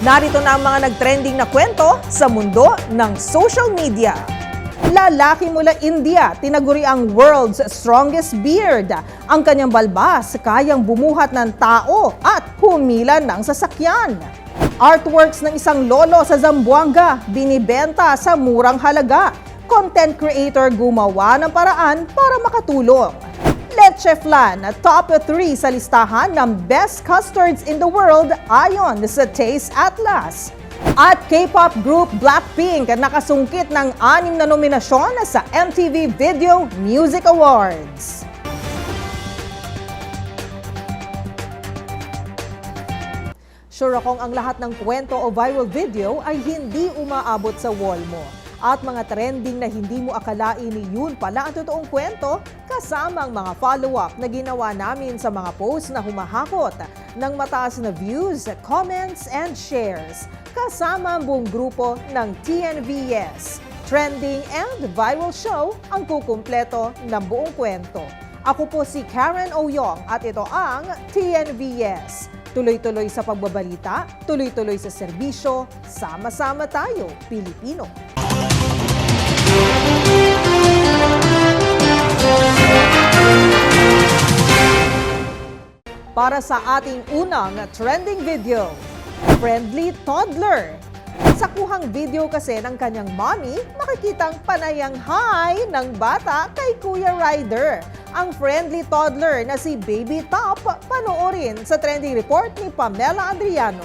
Narito na ang mga nagtrending na kwento sa mundo ng social media. Lalaki mula India, tinaguri ang world's strongest beard. Ang kanyang balbas kayang bumuhat ng tao at humila ng sasakyan. Artworks ng isang lolo sa Zamboanga, binibenta sa murang halaga. Content creator gumawa ng paraan para makatulong. Leche Flan, top 3 sa listahan ng best custards in the world ayon sa Taste Atlas. At K-pop group Blackpink nakasungkit ng anim na nominasyon sa MTV Video Music Awards. Sure akong ang lahat ng kwento o viral video ay hindi umaabot sa wall mo. At mga trending na hindi mo akalain ni yun pala ang totoong kwento, kasamang mga follow-up na ginawa namin sa mga posts na humahakot ng mataas na views, comments, and shares. Kasama ang buong grupo ng TNVS. Trending and viral show ang kukumpleto ng buong kwento. Ako po si Karen Oyong at ito ang TNVS. Tuloy-tuloy sa pagbabalita, tuloy-tuloy sa serbisyo, sama-sama tayo, Pilipino. Para sa ating unang trending video, Friendly Toddler. Sa kuhang video kasi ng kanyang mommy, makikitang panayang hi ng bata kay Kuya Ryder. Ang friendly toddler na si Baby Top, panoorin sa trending report ni Pamela Adriano.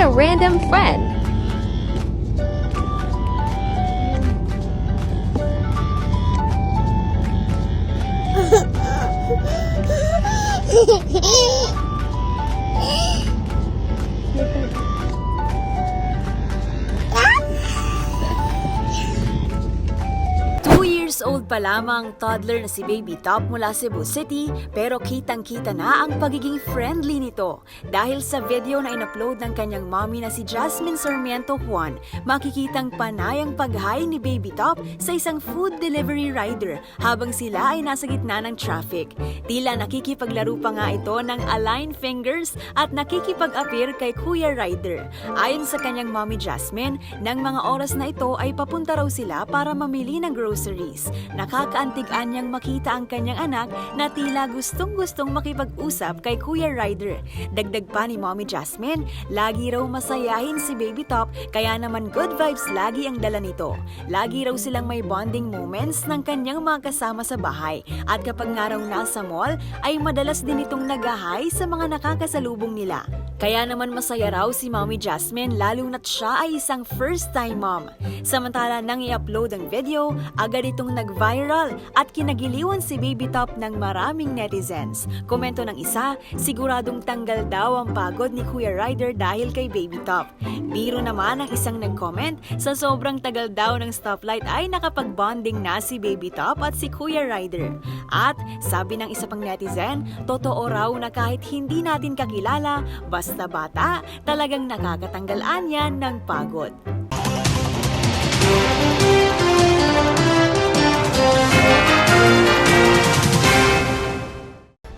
a random friend. Pa lamang toddler na si Baby Top mula Cebu City pero kitang-kita na ang pagiging friendly nito. Dahil sa video na in-upload ng kanyang mommy na si Jasmine Sarmiento Juan, makikitang panayang pag-hi ni Baby Top sa isang food delivery rider habang sila ay nasa gitna ng traffic. Tila nakikipaglaro pa nga ito ng align fingers at nakikipag-appear kay Kuya Rider. Ayon sa kanyang mommy Jasmine, ng mga oras na ito ay papunta raw sila para mamili ng groceries. Nakakaantig-an niyang makita ang kanyang anak na tila gustong-gustong makipag-usap kay Kuya Rider. Dagdag pa ni mommy Jasmine, lagi raw masayahin si Baby Top kaya naman good vibes lagi ang dala nito. Lagi raw silang may bonding moments ng kanyang mga kasama sa bahay at kapag nga raw nasa mall ay madalas din itong nagahay sa mga nakakasalubong nila. Kaya naman masaya raw si Mommy Jasmine lalo na't siya ay isang first-time mom. Samantala nang i-upload ang video, agad itong nag-viral at kinagiliwan si Baby Top ng maraming netizens. Komento ng isa, siguradong tanggal daw ang pagod ni Kuya Ryder dahil kay Baby Top. Biro naman ang isang nag-comment, sa sobrang tagal daw ng stoplight ay nakapag-bonding na si Baby Top at si Kuya Ryder. At sabi ng isa pang netizen, totoo raw na kahit hindi natin kakilala, basta bata, talagang nakakatanggalan yan ng pagod.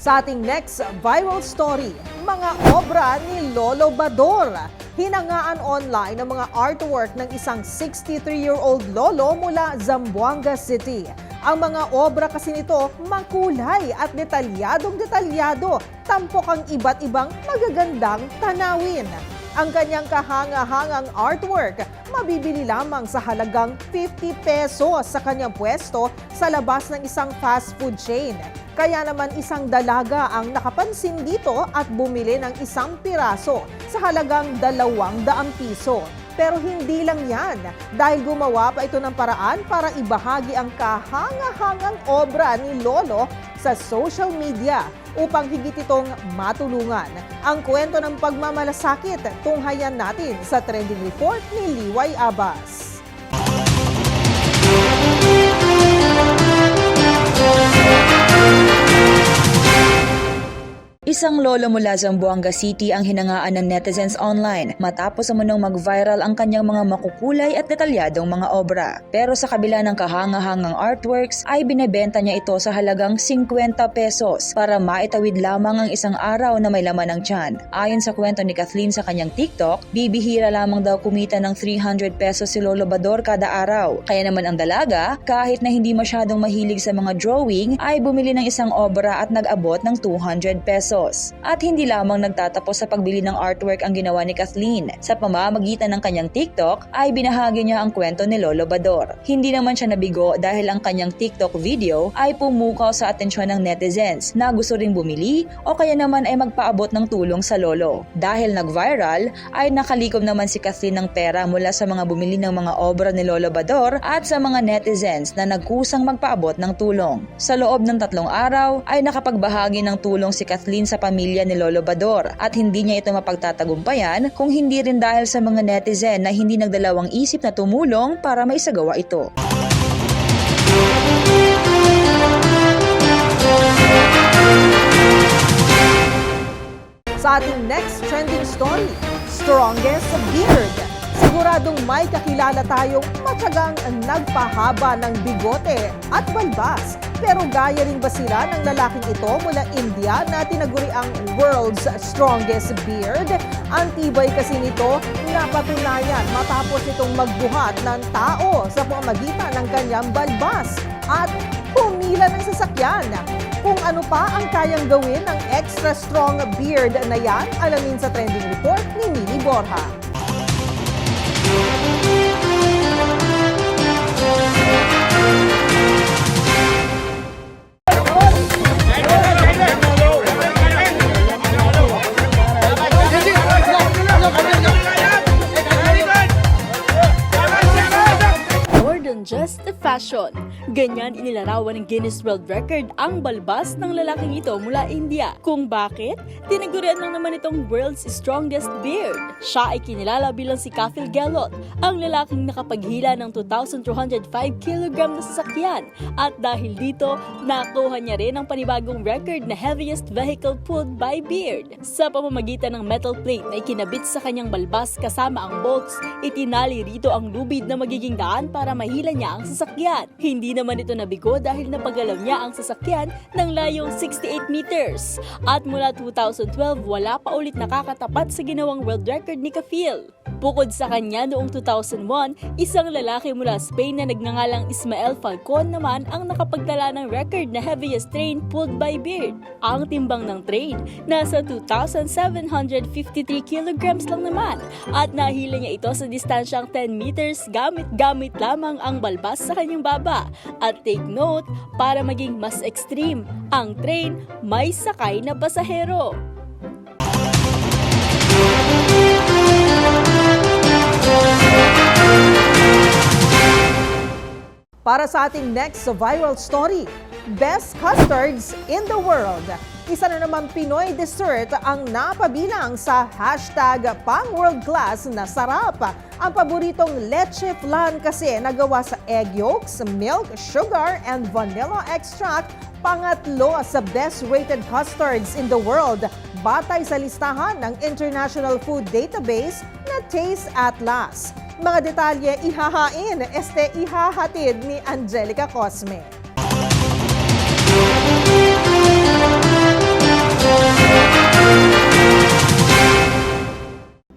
Sa ating next viral story, mga obra ni Lolo Bador. Hinangaan online ang mga artwork ng isang 63-year-old lolo mula Zamboanga City. Ang mga obra kasi nito makulay at detalyadong detalyado, tampok ang iba't ibang magagandang tanawin. Ang kanyang kahanga-hangang artwork mabibili lamang sa halagang 50 pesos sa kanyang pwesto sa labas ng isang fast food chain. Kaya naman isang dalaga ang nakapansin dito at bumili ng isang piraso sa halagang dalawang daang piso. Pero hindi lang yan, dahil gumawa pa ito ng paraan para ibahagi ang kahanga-hangang obra ni Lolo sa social media upang higit itong matulungan. Ang kwento ng pagmamalasakit, tunghayan natin sa trending report ni Liway Abbas. Isang lolo mula Zamboanga City ang hinangaan ng netizens online matapos umunong mag-viral ang kanyang mga makukulay at detalyadong mga obra. Pero sa kabila ng kahangahangang artworks ay binebenta niya ito sa halagang 50 pesos para maitawid lamang ang isang araw na may laman ng tiyan. Ayon sa kwento ni Kathleen sa kanyang TikTok, bibihira lamang daw kumita ng 300 pesos si Lolo Bador kada araw. Kaya naman ang dalaga, kahit na hindi masyadong mahilig sa mga drawing, ay bumili ng isang obra at nag-abot ng 200 pesos. At hindi lamang nagtatapos sa pagbili ng artwork ang ginawa ni Kathleen. Sa pamamagitan ng kanyang TikTok ay binahagi niya ang kwento ni Lolo Bador. Hindi naman siya nabigo dahil ang kanyang TikTok video ay pumukaw sa atensyon ng netizens na gusto ring bumili o kaya naman ay magpaabot ng tulong sa lolo. Dahil nag-viral ay nakalikom naman si Kathleen ng pera mula sa mga bumili ng mga obra ni Lolo Bador at sa mga netizens na nagkusang magpaabot ng tulong. Sa loob ng tatlong araw ay nakapagbahagi ng tulong si Kathleen sa pamilya ni Lolo Bador at hindi niya ito mapagtatagumpayan kung hindi rin dahil sa mga netizen na hindi nagdalawang isip na tumulong para maisagawa ito. Sa ating next trending story, strongest beard. Siguradong may kakilala tayong matyagang nagpahaba ng bigote at balbas. Pero gaya rin ba sila ng lalaking ito mula India na tinaguri ang world's strongest beard? Ang tibay kasi nito napatunayan matapos itong magbuhat ng tao sa pamamagitan ng kanyang balbas at pumila ng sasakyan. Kung ano pa ang kayang gawin ng extra strong beard na yan, alamin sa trending report ni Mini Borja. sitwasyon. Ganyan inilarawan ng Guinness World Record ang balbas ng lalaking ito mula India. Kung bakit? Tinagurian lang naman itong world's strongest beard. Siya ay kinilala bilang si Kafil Gelot, ang lalaking nakapaghila ng 2,205 kg na sasakyan. At dahil dito, nakuha niya rin ang panibagong record na heaviest vehicle pulled by beard. Sa pamamagitan ng metal plate na ikinabit sa kanyang balbas kasama ang bolts, itinali rito ang lubid na magiging daan para mahila niya ang sasakyan. Hindi naman ito nabigo dahil napagalaw niya ang sasakyan ng layong 68 meters. At mula 2012, wala pa ulit nakakatapat sa ginawang world record ni Kafil. Bukod sa kanya noong 2001, isang lalaki mula Spain na nagngangalang Ismael Falcon naman ang nakapagtala ng record na heaviest train pulled by beard. Ang timbang ng train, nasa 2,753 kilograms lang naman at nahila niya ito sa distansyang 10 meters gamit-gamit lamang ang balbas sa kanyang baba. At take note, para maging mas extreme, ang train may sakay na pasahero. Para sa ating next viral story, Best Custards in the World. Isa na naman Pinoy dessert ang napabilang sa hashtag pang world class na sarap. Ang paboritong leche flan kasi nagawa sa egg yolks, milk, sugar, and vanilla extract pangatlo sa best rated custards in the world batay sa listahan ng International Food Database na Taste Atlas. Mga detalye ihahain, este ihahatid ni Angelica Cosme. Thank you.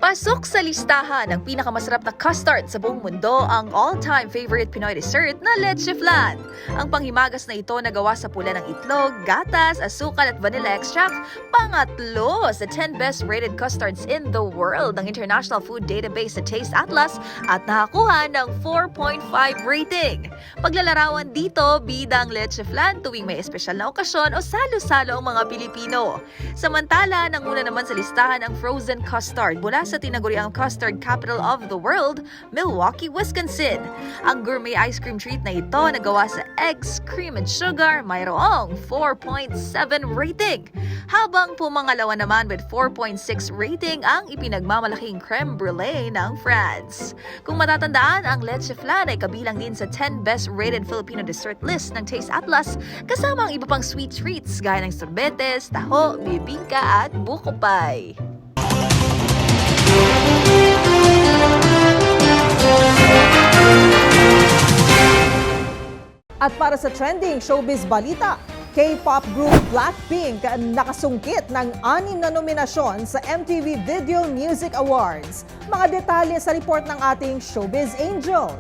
Pasok sa listahan ng pinakamasarap na custard sa buong mundo ang all-time favorite Pinoy dessert na leche flan. Ang panghimagas na ito na gawa sa pula ng itlog, gatas, asukal at vanilla extract, pangatlo sa 10 best rated custards in the world ng International Food Database sa Taste Atlas at nakakuha ng 4.5 rating. Paglalarawan dito, bidang leche flan tuwing may espesyal na okasyon o salo-salo ang mga Pilipino. Samantala, nanguna naman sa listahan ang frozen custard mula sa tinaguri tinaguri ang custard capital of the world, Milwaukee, Wisconsin. Ang gourmet ice cream treat na ito na gawa sa eggs, cream and sugar, mayroong 4.7 rating. Habang pumangalawa naman with 4.6 rating ang ipinagmamalaking creme brulee ng France. Kung matatandaan, ang leche flan ay kabilang din sa 10 best rated Filipino dessert list ng Taste Atlas kasama ang iba pang sweet treats gaya ng sorbetes, taho, bibingka at buko pie. At para sa trending showbiz balita, K-pop group Blackpink nakasungkit ng anim na nominasyon sa MTV Video Music Awards. Mga detalye sa report ng ating showbiz angel.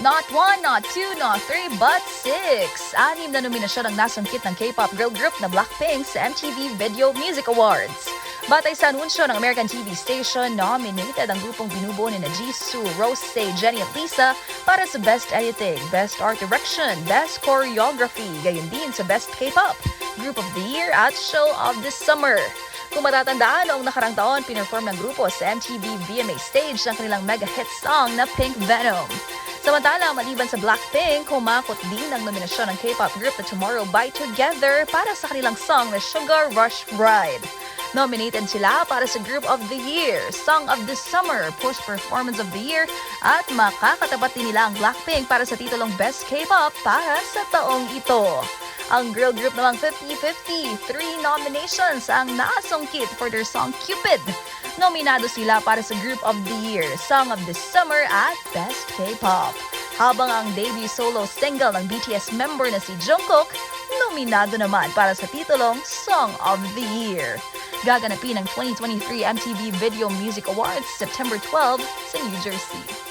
Not one, not two, not three, but six! Anim na nominasyon ang nasungkit ng K-pop girl group na Blackpink sa MTV Video Music Awards. Batay sa anunsyo ng American TV station, nominated ang grupong binubuo ni na Jisoo, Rose, Jenny at Lisa para sa Best Editing, Best Art Direction, Best Choreography, gayon din sa Best K-pop, Group of the Year at Show of the Summer. Kung matatandaan, noong nakarang taon, pinerform ng grupo sa MTV VMA stage ang kanilang mega hit song na Pink Venom. Samantala, maliban sa Blackpink, humakot din ang nominasyon ng K-pop group na Tomorrow by Together para sa kanilang song na Sugar Rush Ride. Nominated sila para sa Group of the Year, Song of the Summer, Post Performance of the Year, at makakatapat din nila ang Blackpink para sa titulong Best K-pop para sa taong ito. Ang girl group namang 50-50, three nominations ang nasungkit for their song Cupid. Nominado sila para sa Group of the Year, Song of the Summer at Best K-pop. Habang ang debut solo single ng BTS member na si Jungkook, nominado naman para sa titulong Song of the Year. Gaganapin ang 2023 MTV Video Music Awards September 12 sa New Jersey.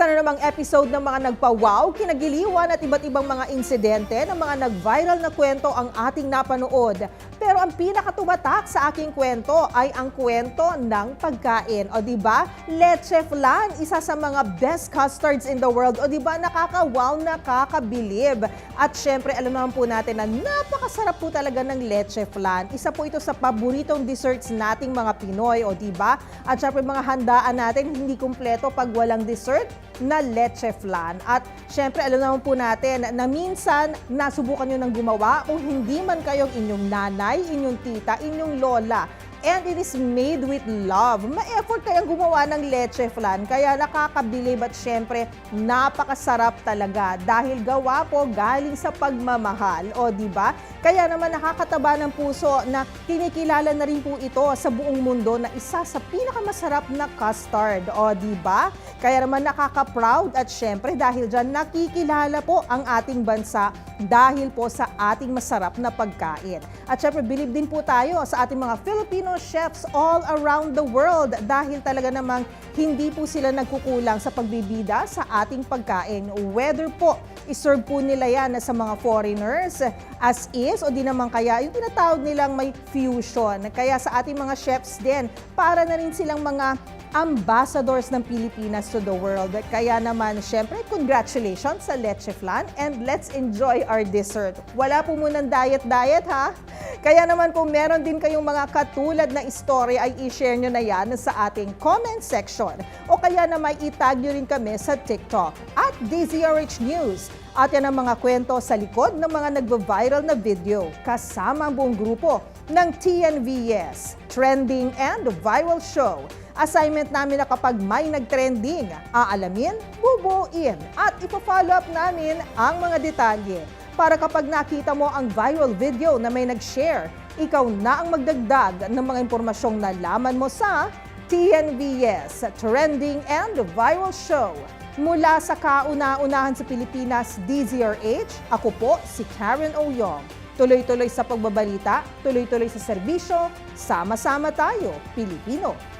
Isa na namang episode ng mga nagpa-wow, kinagiliwan at iba't ibang mga insidente ng mga nag-viral na kwento ang ating napanood. Pero ang pinakatumatak sa aking kwento ay ang kwento ng pagkain. O di ba? Leche flan, isa sa mga best custards in the world. O di ba? Nakaka-wow, nakakabilib. At syempre, alam naman po natin na napakasarap po talaga ng leche flan. Isa po ito sa paboritong desserts nating mga Pinoy, o di ba? At syempre, mga handaan natin hindi kumpleto pag walang dessert na leche flan. At syempre, alam naman po natin na minsan nasubukan nyo ng gumawa kung hindi man kayong inyong nanay, inyong tita, inyong lola. And it is made with love. Ma-effort kayang gumawa ng leche flan. Kaya nakakabilib at syempre, napakasarap talaga. Dahil gawa po galing sa pagmamahal. O, di ba? Kaya naman nakakataba ng puso na kinikilala na rin po ito sa buong mundo na isa sa pinakamasarap na custard. O, di ba? Kaya naman nakaka-proud at syempre dahil dyan nakikilala po ang ating bansa dahil po sa ating masarap na pagkain. At syempre bilib din po tayo sa ating mga Filipino chefs all around the world dahil talaga namang hindi po sila nagkukulang sa pagbibida sa ating pagkain. Whether po iserve po nila yan sa mga foreigners as is o di naman kaya yung tinatawag nilang may fusion. Kaya sa ating mga chefs din, para na rin silang mga ambassadors ng Pilipinas to the world. Kaya naman, syempre, congratulations sa Leche Flan and let's enjoy our dessert. Wala po munang diet-diet ha. Kaya naman kung meron din kayong mga katulad na story ay i-share nyo na yan sa ating comment section. O kaya na may itag nyo rin kami sa TikTok at DZRH News. At yan ang mga kwento sa likod ng mga nagva-viral na video kasama ang buong grupo ng TNVS, Trending and Viral Show. Assignment namin na kapag may nag-trending, aalamin, bubuin at ipa-follow up namin ang mga detalye. Para kapag nakita mo ang viral video na may nag-share, ikaw na ang magdagdag ng mga impormasyong nalaman mo sa TNVS, Trending and Viral Show. Mula sa kauna-unahan sa Pilipinas, DZRH, ako po si Karen Oyong. Tuloy-tuloy sa pagbabalita, tuloy-tuloy sa serbisyo, sama-sama tayo, Pilipino.